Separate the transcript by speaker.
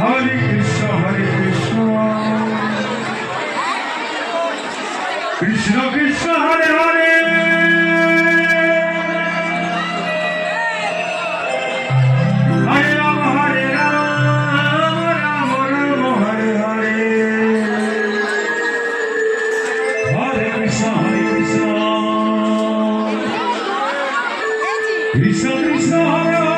Speaker 1: Hare Krishna Hare Krishna Krishna Krishna Hare Hare Krishna Krishna Hare Hare